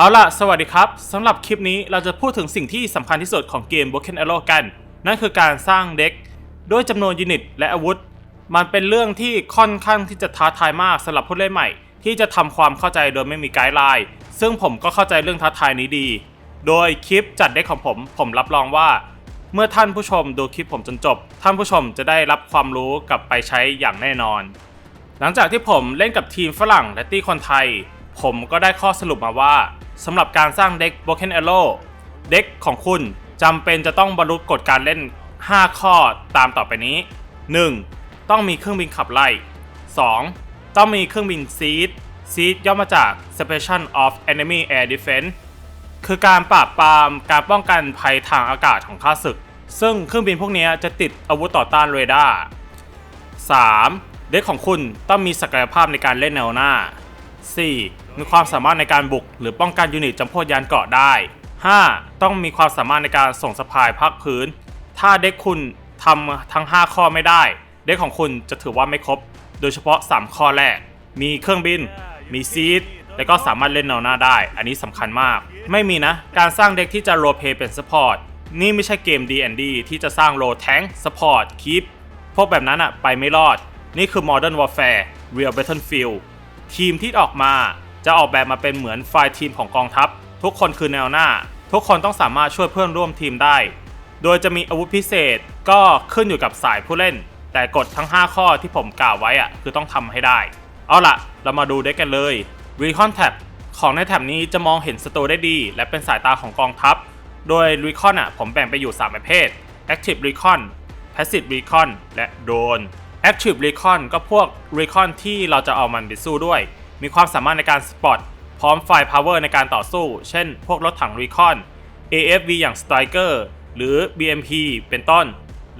เอาล่ะ สวัสดีครับ สำหรับคลิปนี้เราจะพูดถึงสิ่งที่สำคัญที่สุดของเกม Broken Arrow กัน นั่นคือการสร้างเด็กด้วยจำนวนยูนิตและอาวุธ มันเป็นเรื่องที่ค่อนข้างที่จะท้าทายมากสำหรับผู้เล่นใหม่ ที่จะทำความเข้าใจโดยไม่มีไกด์ไลน์ ซึ่งผมก็เข้าใจเรื่องท้าทายนี้ดี โดยคลิปจัดเด็กของผม ผมรับรองว่า เมื่อท่านผู้ชมดูคลิปผมจนจบ ท่านผู้ชมจะได้รับความรู้กลับไปใช้อย่างแน่นอน หลังจากที่ผมเล่นกับทีมฝรั่งและตีคนไทย ผมก็ได้ข้อสรุปมาว่า สำหรับการสร้างเด็ก Broken Arrow เด็กของคุณจำเป็นจะต้องบรรลุกฎการเล่น 5 ข้อตามต่อไปนี้ 1. ต้องมีเครื่องบินขับไล่ 2. ต้องมีเครื่องบินซีดซีดย่อมาจาก Special of Enemy Air Defense คือการปราบปรามการป้องกันภัยทางอากาศของข้าศึก ซึ่งเครื่องบินพวกนี้จะติดอาวุธต่อต้านเรดาร์ 3. เด็กของคุณต้องมีศักยภาพในการเล่นแนวหน้า 4. มีความสามารถในการบุก หรือป้องกันยูนิตจำพวกยานเกราะได้ 5. ต้องมีความสามารถในการส่งสะพายภาคพื้น ถ้าเด็กคุณทำทั้ง 5 ข้อไม่ได้ เด็กของคุณจะถือว่าไม่ครบ โดยเฉพาะ 3 ข้อแรก มีเครื่องบิน มีซีดและก็สามารถเล่นแนวหน้าได้ อันนี้สำคัญมาก ไม่มีนะ การสร้างเด็กที่จะโรเพย์เป็นซัพพอร์ต นี่ไม่ใช่เกม D&D ที่จะสร้างโรแทงซัพพอร์ตคีปพวกแบบนั้นอะไปไม่รอด นี่คือ Modern Warfare Real Battlefield ทีมที่ออกมา จะออกแบบมาเป็นเหมือนไฟล์ทีมของกองทัพ ทุกคนคือแนวหน้า ทุกคนต้องสามารถช่วยเพื่อนร่วมทีมได้ โดยจะมีอาวุธพิเศษก็ขึ้นอยู่กับสายผู้เล่น แต่กฎทั้ง 5 ข้อที่ผมกล่าวไว้อะคือต้องทำให้ได้ เอาล่ะ เรามาดูได้กันเลย Recon Tab ของในแท็บนี้จะมองเห็นศัตรูได้ดี และเป็นสายตาของกองทัพ โดย Recon อะผมแบ่งไปอยู่ 3 ประเภท Active Recon Passive Recon และ Drone Active Recon ก็พวก Recon ที่เราจะเอามันไปสู้ด้วย มีความสามารถในการสปอตพร้อมไฟ Power ในการต่อสู้ เช่น พวกรถถัง Recon AFV อย่าง Striker หรือ BMP เป็นต้น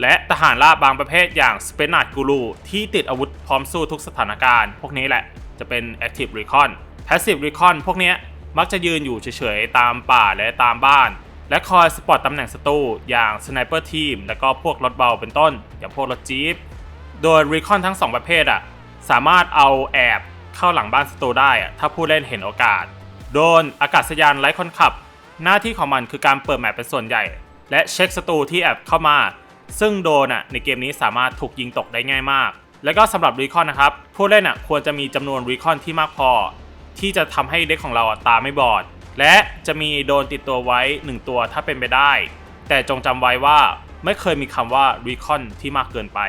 และทหารราบบางประเภทอย่าง s p e n a t Guru ที่ติดอาวุธพร้อมสู้ทุกสถานการณ์ พวกนี้แหละจะเป็น Active Recon Passive Recon พวกนี้มักจะยืนอยู่เฉยๆ ตามป่าและตามบ้าน และคอยสปอตตำแหน่งศัตรูอย่าง Sniper Team และก็พวกรถเบาเป็นต้น อย่างพวกรถจี๊ปโดย Recon ทั้ง 2 ประเภทอะสามารถเอาแอบ เข้าหลังบ้านศัตรูได้อะถ้าผู้เล่นเห็นโอกาส โดนอากาศยานไร้คนขับ หน้าที่ของมันคือการเปิดแมปเป็นส่วนใหญ่ และเช็คศัตรูที่แอบเข้ามา ซึ่งโดนอะในเกมนี้สามารถถูกยิงตกได้ง่ายมาก แล้วก็สำหรับ Recon นะครับผู้เล่นอะควรจะมีจำนวน Recon ที่มากพอ ที่จะทำให้เด็กของเราอะตาไม่บอด และจะมีโดนติดตัวไว้ 1 ตัวถ้าเป็นไปได้ แต่จงจำไว้ว่าไม่เคยมีคำว่า Recon ที่มากเกินไป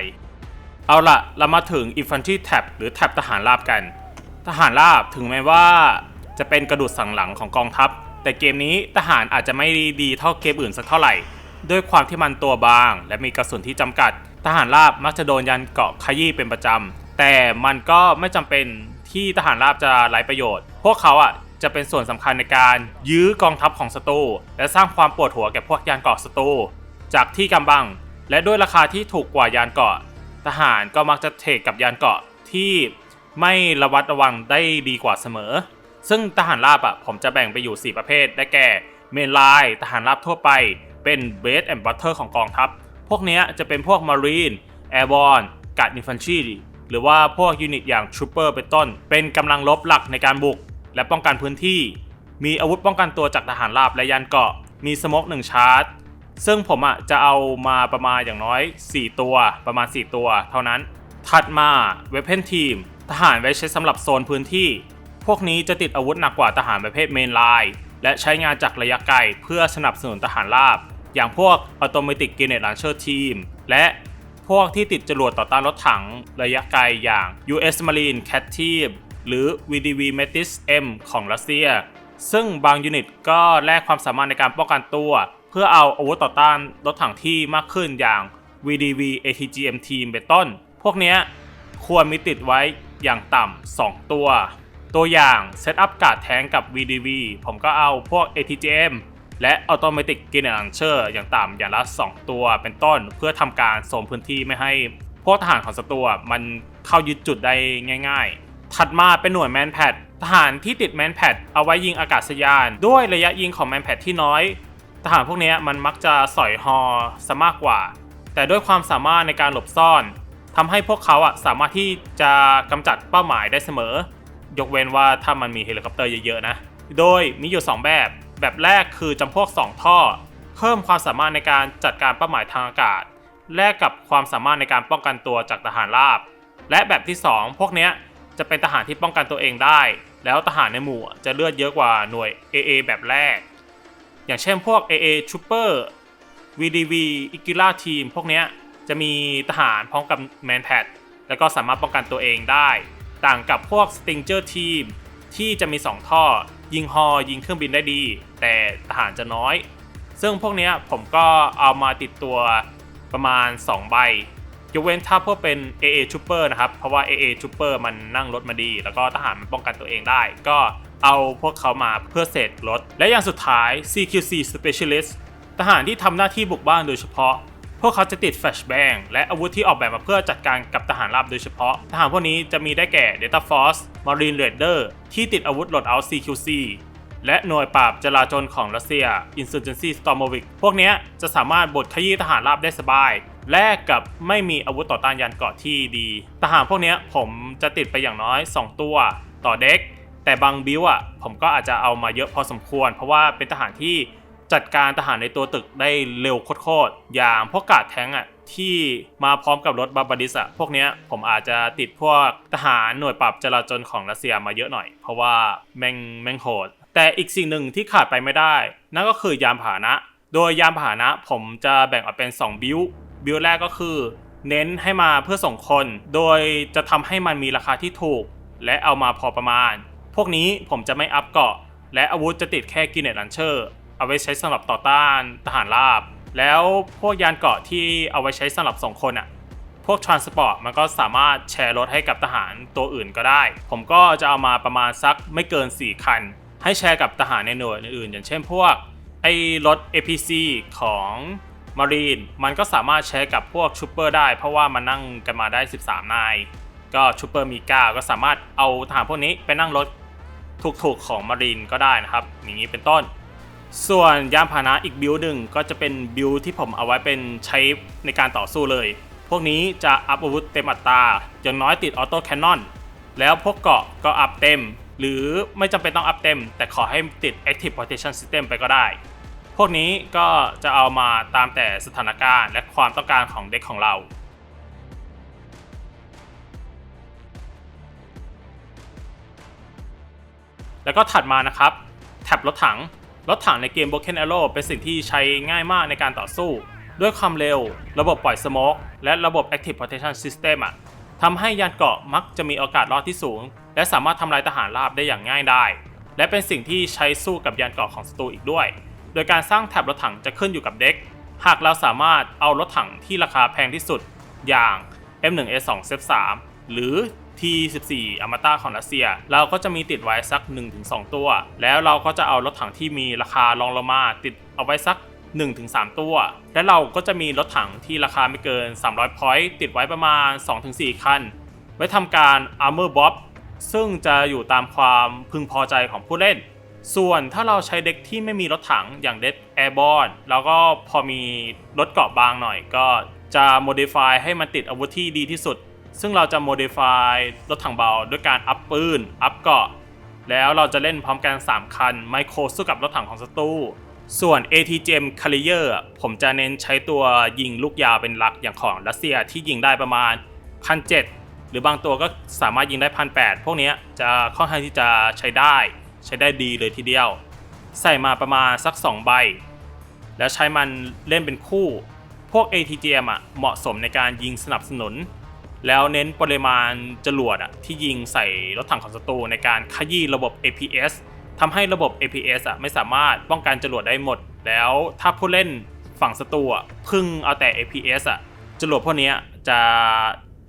เอาละเรามาถึง Infantry Tab หรือแท็บทหารราบกัน ทหารราบถึงแม้ว่า จะเป็นกระดูกสันหลังของกองทัพ แต่เกมนี้ทหารอาจจะไม่ดีเท่าเกมอื่นสักเท่าไหร่ ด้วยความที่มันตัวบาง และมีกระสุนที่จำกัด ทหารราบมักจะโดนยันเกาะขยี้เป็นประจำแต่มันก็ไม่จำเป็นที่ทหารราบจะไร้ประโยชน์ พวกเขาอะจะเป็นส่วนสำคัญในการยื้อกองทัพของศัตรูและสร้างความปวดหัวแก่พวกยานเกาะศัตรูจากที่กำบัง และด้วยราคาที่ถูกกว่ายานเกาะ ทหารก็มักจะเทรดกับยานเกราะที่ ไม่ระวัดระวังได้ดีกว่าเสมอ ซึ่งทหารราบอะผมจะแบ่งไปอยู่ 4 ประเภท ได้แก่เมนไลน์ทหารราบทั่วไป เป็นเบสแอนด์บัตเตอร์ของกองทัพ พวกนี้จะเป็นพวกมารีนแอร์บอลกัดนิฟันชีหรือว่าพวกยูนิตอย่างทรูเปอร์เป็นต้น เป็นกำลังลบหลักในการบุก และป้องกันพื้นที่ มีอาวุธป้องกันตัวจากทหารราบและยานเกาะ มีสมกหนึ่งชาร์จ ซึ่งผมอะจะเอามาประมาณอย่างน้อย 4 ตัวประมาณ 4 ตัว เท่านั้น ถัดมาเวเพนทีม ทหารไว้ใช้สำหรับโซนพื้นที่ พวกนี้จะติดอาวุธหนักกว่าทหารประเภทเมนไลน์และใช้งานจากระยะไกลเพื่อสนับสนุนทหารราบ อย่างพวก Automatic Grenade Launcher Team และพวกที่ติดจรวดต่อต้านรถถังระยะไกลอย่าง US Marine Cat Team หรือ VDV Metis M ของรัสเซีย ซึ่งบางยูนิตก็แลกความสามารถในการป้องกันตัว เพื่อเอาอาวุธต่อต้านรถถังที่มากขึ้นอย่าง VDV ATGM Team เป็นต้น พวกนี้ควรมีติดไว้ อย่างต่ำ2 ตัว ตัวอย่างเซตอัพการ์ดแทงกับ VDV ผมก็เอาพวก ATGM และ Automatic Grenade Launcher อย่างต่ำอย่างละ 2 ตัวเป็นต้นเพื่อทำการโซนพื้นที่ไม่ให้พวกทหารของศัตรูอะมันเข้ายึดจุดได้ง่าย ๆ ถัดมาเป็นหน่วยแมนแพดทหารที่ติดแมนแพดเอาไว้ยิงอากาศยาน ด้วยระยะยิงของแมนแพดที่น้อย ทหารพวกนี้มันมักจะสอยฮอซะมากกว่า แต่ด้วยความสามารถในการหลบซ่อน ทำให้พวกเขาอะสามารถที่จะกำจัดเป้าหมายได้เสมอ ยกเว้นว่าถ้ามันมีเฮลิคอปเตอร์เยอะๆนะ โดยมีอยู่ 2 แบบ แบบแรกคือจำพวก 2 ท่อ เพิ่มความสามารถในการจัดการเป้าหมายทางอากาศ แลกกับความสามารถในการป้องกันตัวจากทหารราบ และแบบที่ 2 พวกเนี้ยจะเป็นทหารที่ป้องกันตัวเองได้ แล้วทหารในหมู่จะเลือดเยอะกว่าหน่วย AA แบบแรก อย่างเช่นพวก AA Trooper VDV i g i l a Team พวกเนี้ย จะมีทหารพร้อมกับ Man Pad แล้วก็สามารถป้องกันตัวเองได้ ต่างกับพวก Stinger Team ที่จะมี 2 ท่อ ยิงฮอยิงเครื่องบินได้ดี แต่ทหารจะน้อย ซึ่งพวกนี้ผมก็เอามาติดตัวประมาณ 2 ใบยกเว้นถ้าพวกเป็น AA Trooper นะครับ เพราะว่า AA Trooper มันนั่งรถมาดี แล้วก็ทหารมันป้องกันตัวเองได้ ก็เอาพวกเขามาเพื่อเสกรถ และอย่างสุดท้าย CQC Specialist ทหารที่ทำหน้าที่บุกบ้านโดยเฉพาะ พวกเขาจะติดแฟลชแบงและอาวุธที่ออกแบบมาเพื่อจัดการกับทหารราบโดยเฉพาะ ทหารพวกนี้จะมีได้แก่ Delta Force Marine Raider ที่ติดอาวุธโหลดเอา CQC และหน่วยปราบจราจรของรัสเซีย Insurgency Stormovik พวกนี้จะสามารถบดขยี้ทหารราบได้สบาย แลกกับไม่มีอาวุธต่อต้านยานเกราะที่ดี ทหารพวกนี้ผมจะติดไปอย่างน้อย 2 ตัวต่อเด็ก แต่บางบิวอะผมก็อาจจะเอามาเยอะพอสมควร เพราะว่าเป็นทหารที่ จัดการทหารในตัวตึกได้เร็วโคตรๆอย่างพวกกาดแท้งอะที่มาพร้อมกับรถบาบาดิสอะพวกเนี้ยผมอาจจะติดพวกทหารหน่วยปราบจราจรของรัสเซียมาเยอะหน่อย เพราะว่าแม่งแม่งโหด แต่อีกสิ่งหนึ่งที่ขาดไปไม่ได้ นั่นก็คือยานพาหนะ โดยยานพาหนะผมจะแบ่งออกเป็น 2 บิลบิลแรกก็คือ เน้นให้มาเพื่อส่งคน โดยจะทำให้มันมีราคาที่ถูก และเอามาพอประมาณ พวกนี้ผมจะไม่อัพเกาะ และอาวุธจะติดแค่กินเนตลันเชอร์ เอาไว้ใช้สำหรับต่อต้านทหารราบ แล้วพวกยานเกราะที่เอาไว้ใช้สำหรับส่งคนอะพวกทรานสปอร์ตมันก็สามารถแชร์รถให้กับทหารตัวอื่นก็ได้ ผมก็จะเอามาประมาณสักไม่เกิน 4 คัน ให้แชร์กับทหารในหน่วยอื่นๆ อย่างเช่นพวกไอ้รถ APC ของมารีนมันก็สามารถแชร์กับพวกชูเปอร์ได้ เพราะว่ามันนั่งกันมาได้ 13 นาย ก็ชูเปอร์มี 9 ก็สามารถเอาทหารพวกนี้ไปนั่งรถถูกๆของมารีนก็ได้นะครับ อย่างนี้เป็นต้น ส่วนยานพาหนะอีกบิลหนึ่งก็จะเป็นบิลที่ผมเอาไว้เป็นใช้ในการต่อสู้เลย พวกนี้จะอัพอาวุธเต็มอัตราอย่างน้อยติดออโต้แคนนอนแล้วพวกเกาะก็อัพเต็ม หรือไม่จำเป็นต้องอัพเต็ม แต่ขอให้ติด Active Protection System ไปก็ได้ พวกนี้ก็จะเอามาตามแต่สถานการณ์และความต้องการของเด็กของเราแล้วก็ถัดมานะครับ แท็บรถถัง รถถังในเกม Broken Arrow เป็นสิ่งที่ใช้ง่ายมากในการต่อสู้ ด้วยความเร็ว ระบบปล่อยสโมกและระบบ Active Protection System อะทำให้ยานเกราะมักจะมีโอกาสรอดที่สูง และสามารถทำลายทหารราบได้อย่างง่ายได้ และเป็นสิ่งที่ใช้สู้กับยานเกราะของศัตรูอีกด้วย โดยการสร้างแทบรถถังจะขึ้นอยู่กับเด็ก หากเราสามารถเอารถถังที่ราคาแพงที่สุด อย่าง M1A2 z 3 หรือ T14 อมตะของรัสเซีย เราก็จะมีติดไว้สัก 1-2 ตัว แล้วเราก็จะเอารถถังที่มีราคารองลงมาติดเอาไว้สัก 1-3 ตัว และเราก็จะมีรถถังที่ราคาไม่เกิน 300 point ติดไว้ประมาณ 2-4 คัน ไว้ทำการ Armor Bob ซึ่งจะอยู่ตามความพึงพอใจของผู้เล่น ส่วนถ้าเราใช้เด็กที่ไม่มีรถถังอย่างเด็กแอร์บอลแล้วก็พอมีรถเกราะบางหน่อยก็จะ modify ให้มันติดอาวุธที่ดีที่สุด ซึ่งเราจะ modify รถถังเบาด้วยการอัพปืน อัพเกาะ แล้วเราจะเล่นพร้อมกัน 3 คัน ไมโครสู้กับรถถังของศัตรูส่วน ATGM Carrier อะผมจะเน้นใช้ตัวยิงลูกยาวเป็นหลักอย่างของรัสเซียที่ยิงได้ประมาณ 1,700 หรือบางตัวก็สามารถยิงได้ 1,800 พวกนี้จะค่อนข้างที่จะใช้ได้ใช้ได้ดีเลยทีเดียว ใส่มาประมาณสัก 2 ใบ แล้วใช้มันเล่นเป็นคู่ พวก ATGM อะเหมาะสมในการยิงสนับสนุน แล้วเน้นปริมาณจรวดอะที่ยิงใส่รถถังของศัตรูในการขยี้ระบบ APS ทำให้ระบบ APS อะไม่สามารถป้องกันจรวดได้หมด แล้วถ้าผู้เล่นฝั่งศัตรูอะพึ่งเอาแต่ APS อะจรวดพวกนี้จะ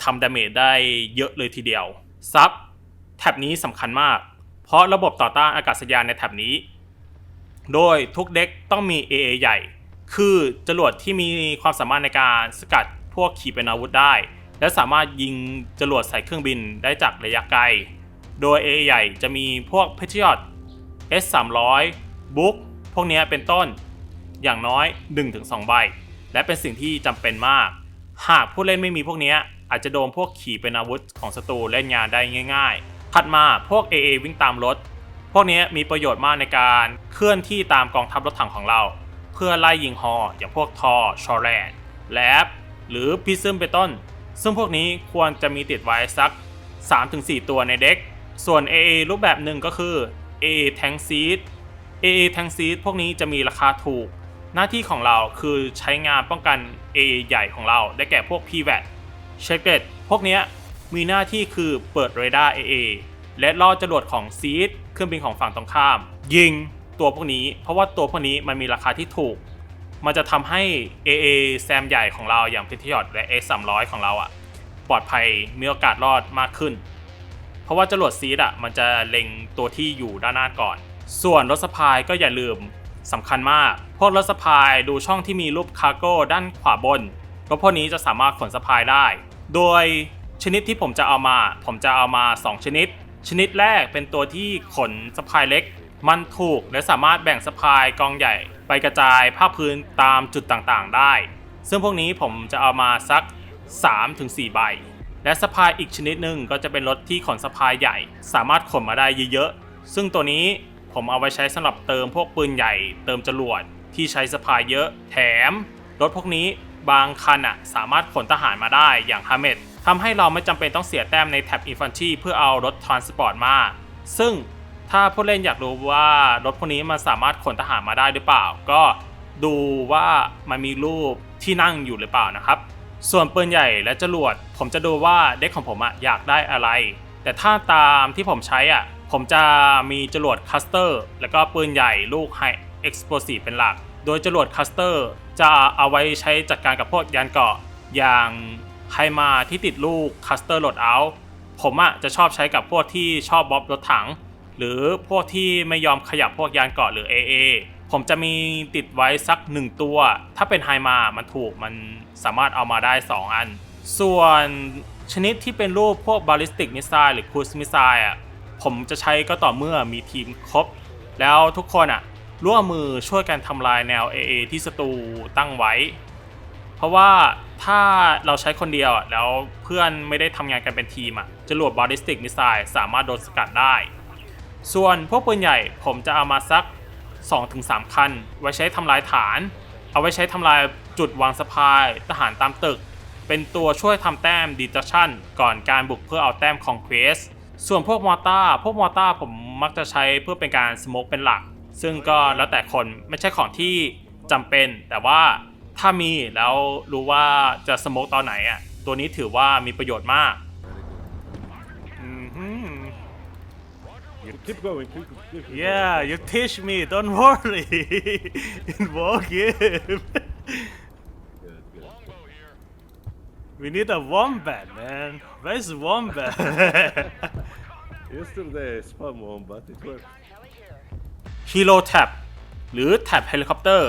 ทำดาเมจได้เยอะเลยทีเดียวซับแท็บนี้สำคัญมาก เพราะระบบต่อต้านอากาศยานในแท็บนี้ โดยทุกเด็กต้องมี AA ใหญ่ คือจรวดที่มีความสามารถในการสกัดพวกขีปนาวุธได้ และสามารถยิงจรวดใส่เครื่องบินได้จากระยะไกล โดย A ใหญ่จะมีพวก Patriot S 3 0 0 Book พวกนี้เป็นต้นอย่างน้อย 1-2 ใบ และเป็นสิ่งที่จำเป็นมาก หากผู้เล่นไม่มีพวกนี้อาจจะโดนพวกขี่เป็นอาวุธของศัตรูเล่นงานได้ง่ายๆ ถัดมาพวก AA วิ่งตามรถ พวกนี้มีประโยชน์มากในการเคลื่อนที่ตามกองทัพรถถังของเรา เพื่อไล่ยิงฮออย่างพวกทอชอแรนแลบหรือพิซึมเป็นต้น ซึ่งพวกนี้ควรจะมีติดไว้สัก 3-4 ตัวในเด็ก ส่วน AA รูปแบบหนึ่งก็คือ AA Tank Seed AA Tank Seed พวกนี้จะมีราคาถูก หน้าที่ของเราคือใช้งานป้องกัน AA ใหญ่ของเรา ได้แก่พวก PVAT เช็คเดตพวกนี้มีหน้าที่คือเปิดเรดาร์ AA และล่อจรวดของซีดเครื่องบินของฝั่งตรงข้าม ยิงตัวพวกนี้ เพราะว่าตัวพวกนี้มันมีราคาที่ถูก มันจะทำให้ AA แซมใหญ่ของเราอย่างพิทยอดและ A 3 0 0 ของเราอะปลอดภัยมีโอกาสรอดมากขึ้น เพราะว่าจรวดซีดอะมันจะเล็งตัวที่อยู่ด้านหน้าก่อน ส่วนรถสะพายก็อย่าลืมสำคัญมาก พวกรถสะพายดูช่องที่มีรูปคาร์โก้ด้านขวาบนรถพวกนี้จะสามารถขนสะพายได้ โดยชนิดที่ผมจะเอามา ผมจะเอามา 2 ชนิด ชนิดแรกเป็นตัวที่ขนสะพายเล็ก มันถูกและสามารถแบ่งสะพายกองใหญ่ ไปกระจายภาคพื้นตามจุดต่างๆ ได้ ซึ่งพวกนี้ผมจะเอามาสัก 3-4 ใบ และสะพายอีกชนิดหนึ่งก็จะเป็นรถที่ขนสะพายใหญ่ สามารถขนมาได้เยอะๆ ซึ่งตัวนี้ผมเอาไว้ใช้สำหรับเติมพวกปืนใหญ่ เติมจรวดที่ใช้สะพายเยอะ แถม รถพวกนี้บางคันอะสามารถขนทหารมาได้อย่างฮาเมดทำให้เราไม่จำเป็นต้องเสียแต้มในแท็บอินฟันชีเพื่อเอารถทรานสปอร์ตมา ซึ่ง ถ้าผู้เล่นอยากรู้ว่ารถพวกนี้มันสามารถขนทหารมาได้หรือเปล่า ก็ดูว่ามันมีรูปที่นั่งอยู่หรือเปล่านะครับ ส่วนปืนใหญ่และจรวด ผมจะดูว่าเด็กของผมอะอยากได้อะไร แต่ถ้าตามที่ผมใช้อะผมจะมีจรวดคัสเตอร์ แล้วก็ปืนใหญ่ลูกไฮเอ็กซ์โพซีเป็นหลัก โดยจรวดคัสเตอร์จะเอาไว้ใช้จัดการกับพวกยานเกราะอย่างไฮมาที่ติดลูกคัสเตอร์โหลดเอา ผมอะจะชอบใช้กับพวกที่ชอบบ๊อบรถถัง หรือพวกที่ไม่ยอมขยับพวกยานเกาะหรือ AA ผมจะมีติดไว้สักหนึ่งตัว ถ้าเป็นไฮมามันถูกมันสามารถเอามาได้ 2 อัน ส่วนชนิดที่เป็นรูปพวกบาลิสติกมิสไซล์หรือครูซมิสไซล์อะผมจะใช้ก็ต่อเมื่อมีทีมครบ แล้วทุกคนอะร่วมมือช่วยกันทำลายแนว AA ที่ศัตรูตั้งไว้ เพราะว่าถ้าเราใช้คนเดียวอะแล้วเพื่อนไม่ได้ทำงานกันเป็นทีมอะจรวดบอลิสติกมิสไซล์สามารถโดนสกัดได้ ส่วนพวกปืนใหญ่ผมจะเอามาสัก 2-3 คัน ไว้ใช้ทำลายฐาน เอาไว้ใช้ทำลายจุดวางสะพายทหารตามตึก เป็นตัวช่วยทำแต้มดิจิชันก่อนการบุกเพื่อเอาแต้มคองเควสส่วนพวกมอต้าพวกมอต้าผมมักจะใช้เพื่อเป็นการสโมกเป็นหลัก ซึ่งก็แล้วแต่คนไม่ใช่ของที่จำเป็น แต่ว่าถ้ามีแล้วรู้ว่าจะสโมกตอนไหนอะตัวนี้ถือว่ามีประโยชน์มากอือหือ Keep going. Keep, keep, keep Yeah, you teach me. Don't worry. In war game. Good, good. We need a wombat, man. Where's the wombat? Yesterday I spam one, but it worked. Hero Tab หรือ Tab Helicopter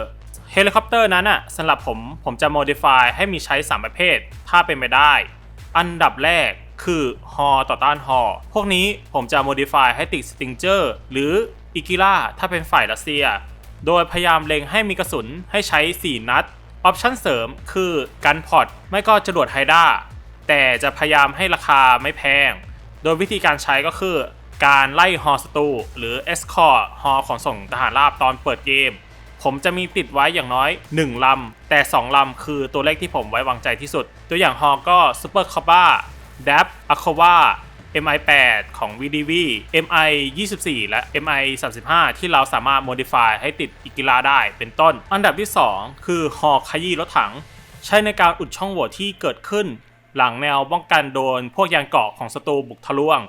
Helicopter นั้นอะสำหรับผม ผมจะ modify ให้มีใช้ 3 ประเภท ถ้าเป็นไปได้ อันดับแรก คือฮอต่อต้านฮอพวกนี้ผมจะ modify ให้ติด Stinger หรือ i g i l a ถ้าเป็นฝ่ายรัสเซีย โดยพยายามเล็งให้มีกระสุนให้ใช้ 4 นัด ออปชั่นเสริมคือกันพอตไม่ก็จรวดไฮด้าแต่จะพยายามให้ราคาไม่แพง โดยวิธีการใช้ก็คือ การไล่ฮอสตูหรือ Escort ฮอของส่งทหารราบตอนเปิดเกม ผมจะมีติดไว้อย่างน้อย 1 ลำ แต่ 2 ลำ คือตัวเลขที่ผมไว้วางใจที่สุด ตัวอย่างฮอก็ Super c o b a d a p a k o v a MI8 ของ VDV MI 24 และ MI 35 ที่เราสามารถ modify ให้ติดอีกกีฬาได้เป็นต้น อันดับที่ 2 คือฮอขยี้รถถัง ใช้ในการอุดช่องโหว่ที่เกิดขึ้น หลังแนวป้องกันโดนพวกยานเกาะของศัตรูบุกทะลวง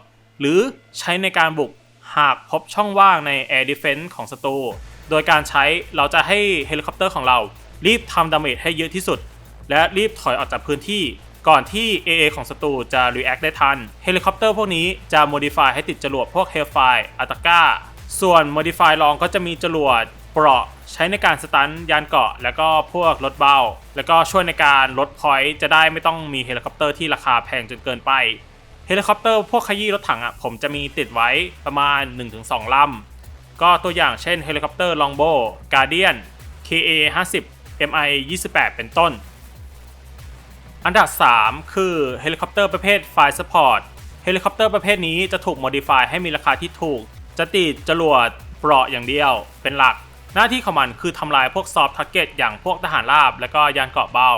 หรือใช้ในการบุกหากพบช่องว่างใน Air Defense ของศัตรูโดยการใช้เราจะให้เฮลิคอปเตอร์ของเรา รีบทำดาเมจให้เยอะที่สุด และรีบถอยออกจากพื้นที่ ก่อนที่ AA ของศัตรูจะ react ได้ทัน เฮลิคอปเตอร์พวกนี้จะ modify ให้ติดจรวดพวก Hellfire a t a c a ส่วน modify รองก็จะมีจรวดเปราะใช้ในการสตันยานเกาะ แล้วก็พวกรถเบาแล้วก็ช่วยในการลดพอยต์จะได้ไม่ต้องมีเฮลิคอปเตอร์ที่ราคาแพงจนเกินไปเฮลิคอปเตอร์พวกขยี้รถถังอะผมจะมีติดไว้ประมาณ 1-2 ลำ ก็ตัวอย่างเช่นเฮลิคอปเตอร์ลองโบ Guardian KA 50 MI 28 เป็นต้น อันดับ 3 คือเฮลิคอปเตอร์ประเภท Fire Support เฮลิคอปเตอร์ประเภทนี้จะถูก modify ให้มีราคาที่ถูก จะติดจรวดเปราะอย่างเดียวเป็นหลัก หน้าที่ของมันคือทำลายพวกซอฟต์ทาร์เก็ตอย่างพวกทหารราบ และก็ยานเกราะเบา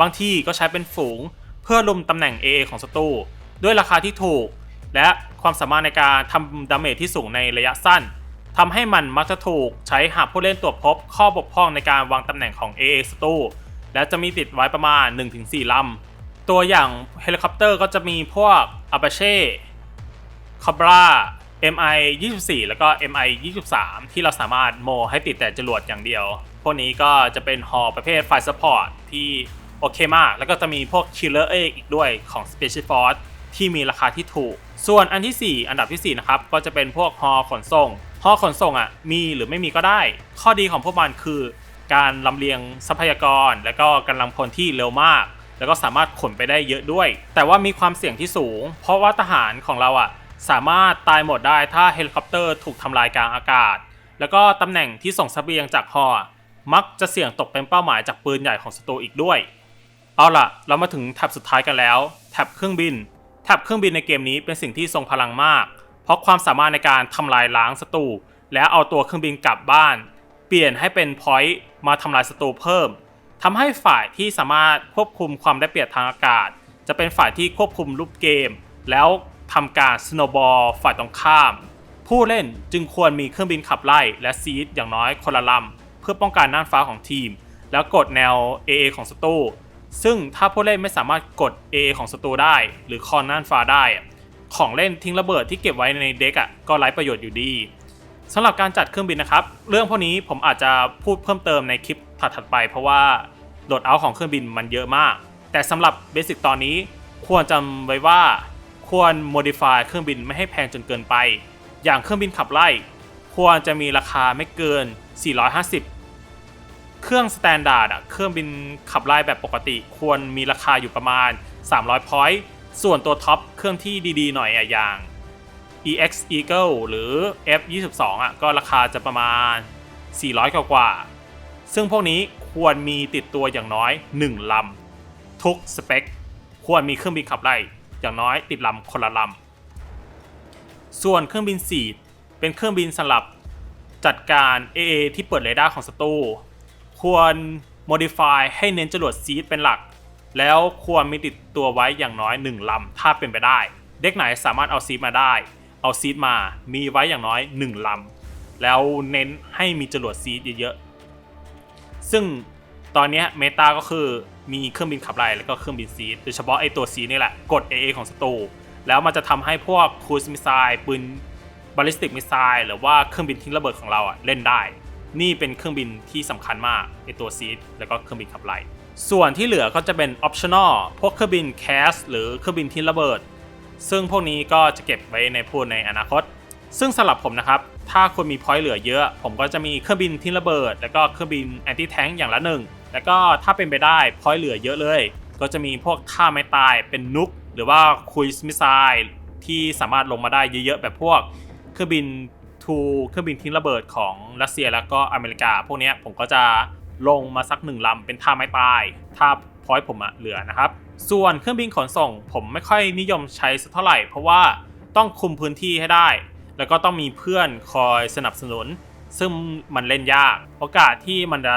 บางที่ก็ใช้เป็นฝูง เพื่อลุมตำแหน่ง AA ของศัตรูด้วยราคาที่ถูก และความสามารถในการทำดาเมจที่สูงในระยะสั้นทำให้มันมักจะถูกใช้หากผู้เล่นตรวจพบข้อบกพร่องในการวางตำแหน่งของ AA ศัตรู และจะมีติดไว้ประมาณ 1-4ลำ ตัวอย่างเฮลิคอปเตอร์ก็จะมีพวก Apache Cobra MI 24 แล้วก็ MI 23 ที่เราสามารถโมให้ติดแต่จรวดอย่างเดียว พวกนี้ก็จะเป็นฮอประเภทไฟซัพอร์ตที่โอเคมาก แล้วก็จะมีพวก Killer A อีกด้วยของ Special Force ที่มีราคาที่ถูก ส่วนอันที่ 4 อันดับที่ 4 นะครับ ก็จะเป็นพวกฮอขนส่งฮอขนส่งอะมีหรือไม่มีก็ได้ ข้อดีของพวกมันคือ การลำเลียงทรัพยากร และก็กำลังพลที่เร็วมาก แล้วก็สามารถขนไปได้เยอะด้วย แต่ว่ามีความเสี่ยงที่สูง เพราะว่าทหารของเราอะสามารถตายหมดได้ถ้าเฮลิคอปเตอร์ถูกทำลายกลางอากาศ แล้วก็ตำแหน่งที่ส่งสเสบียงจากฮอมักจะเสี่ยงตกเป็นเป้าหมายจากปืนใหญ่ของศัตรูอีกด้วย เอาล่ะ เรามาถึงแท็บสุดท้ายกันแล้วแท็บเครื่องบินแท็บเครื่องบินในเกมนี้เป็นสิ่งที่ทรงพลังมาก เพราะความสามารถในการทำลายล้างศัตรูและเอาตัวเครื่องบินกลับบ้าน เปลี่ยนให้เป็นพอยต์มาทำลายศัตรูเพิ่มทำให้ฝ่ายที่สามารถควบคุมความได้เปรียบทางอากาศ จะเป็นฝ่ายที่ควบคุมรูปเกม แล้วทำการสโนบอลฝ่ายตรงข้าม ผู้เล่นจึงควรมีเครื่องบินขับไล่และซีดอย่างน้อยคนละลำเพื่อป้องกันน่านฟ้าของทีม แล้วกดแนว AA ของศัตรูซึ่งถ้าผู้เล่นไม่สามารถกด AA ของศัตรูได้ หรือคอนน่านฟ้าได้ ของเล่นทิ้งระเบิดที่เก็บไว้ในเด็กอะก็ไร้ประโยชน์อยู่ดี สำหรับการจัดเครื่องบินนะครับ เรื่องพวกนี้ผมอาจจะพูดเพิ่มเติมในคลิปถัดๆไป เพราะว่าโหลดเอาของเครื่องบินมันเยอะมาก แต่สำหรับเบสิกตอนนี้ควรจำไว้ว่าควร modify เครื่องบินไม่ให้แพงจนเกินไป อย่างเครื่องบินขับไล่ ควรจะมีราคาไม่เกิน 450 เครื่องสแตนดาร์ดอะเครื่องบินขับไล่แบบปกติ ควรมีราคาอยู่ประมาณ 300 point ส่วนตัวท็อปเครื่องที่ดีๆ หน่อยอะอย่าง EX Eagle หรือ F22 อะก็ราคาจะประมาณ 400 กว่ากว่า ซึ่งพวกนี้ควรมีติดตัวอย่างน้อย 1 ลำ ทุกสเปค ควรมีเครื่องบินขับไล่อย่างน้อยติดลำคนละลำ ส่วนเครื่องบินสีดเป็นเครื่องบินสำหรับจัดการ AA ที่เปิดเรดาร์ของศัตรูควร modify ให้เน้นจรวดซีดเป็นหลัก แล้วควรมีติดตัวไว้อย่างน้อย 1 ลำ ถ้าเป็นไปได้ เด็กไหนสามารถเอาซีดมาได้ เอาซีดมามีไว้อย่างน้อย 1 ลำ แล้วเน้นให้มีจรวดซีดเยอะๆ ซึ่งตอนนี้เมตาก็คือมีเครื่องบินขับไล่แล้วก็เครื่องบินซีดโดยเฉพาะไอตัวซีดนี่แหละ กด AA ของศัตรูแล้วมันจะทำให้พวกครูซมิสไซล์ปืนบอลิสติกมิสไซล์หรือว่าเครื่องบินทิ้งระเบิดของเราอะเล่นได้ นี่เป็นเครื่องบินที่สำคัญมากไอตัวซีดแล้วก็เครื่องบินขับไล่ส่วนที่เหลือก็จะเป็น optional พวกเครื่องบินแคสหรือเครื่องบินทิ้งระเบิด ซึ่งพวกนี้ก็จะเก็บไว้ในพูดในอนาคต ซึ่งสำหรับผมนะครับ ถ้าคุณมีพอยต์เหลือเยอะ ผมก็จะมีเครื่องบินทิ้งระเบิด แล้วก็เครื่องบินแอนตี้แทงอย่างละหนึ่ง แล้วก็ถ้าเป็นไปได้พอยต์เหลือเยอะเลย ก็จะมีพวกท่าไม่ตายเป็นนุก หรือว่าคุยสมิไซล์ที่สามารถลงมาได้เยอะๆแบบพวกเครื่องบินทูเครื่องบินทิ้งระเบิดของรัสเซียแล้วก็อเมริกา พวกนี้ผมก็จะลงมาสักหนึ่งลำเป็นท่าไม้ตาย ถ้าพอยต์ผมอะเหลือนะครับ ส่วนเครื่องบินขนส่งผมไม่ค่อยนิยมใช้สักเท่าไหร่ เพราะว่าต้องคุมพื้นที่ให้ได้ แล้วก็ต้องมีเพื่อนคอยสนับสนุน ซึ่งมันเล่นยาก โอกาสที่มันจะ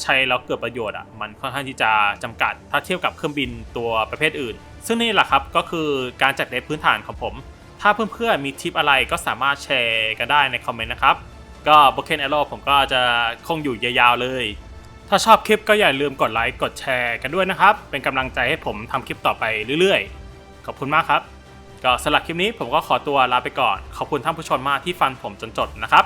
ใช้แล้วเกิดประโยชน์อะมันค่อนข้างที่จะจำกัด ถ้าเทียบกับเครื่องบินตัวประเภทอื่น ซึ่งนี่แหละครับก็คือการจัดเดทพื้นฐานของผม ถ้าเพื่อนๆมีทิปอะไรก็สามารถแชร์กันได้ในคอมเมนต์นะครับก็ Broken Arrow ผมก็จะคงอยู่ยาวๆเลย ถ้าชอบคลิปก็อย่าลืมกดไลค์กดแชร์กันด้วยนะครับ เป็นกำลังใจให้ผมทำคลิปต่อไปเรื่อยๆ ขอบคุณมากครับ ก็สำหรับคลิปนี้ผมก็ขอตัวลาไปก่อน ขอบคุณท่านผู้ชมมากที่ฟังผมจนจบนะครับ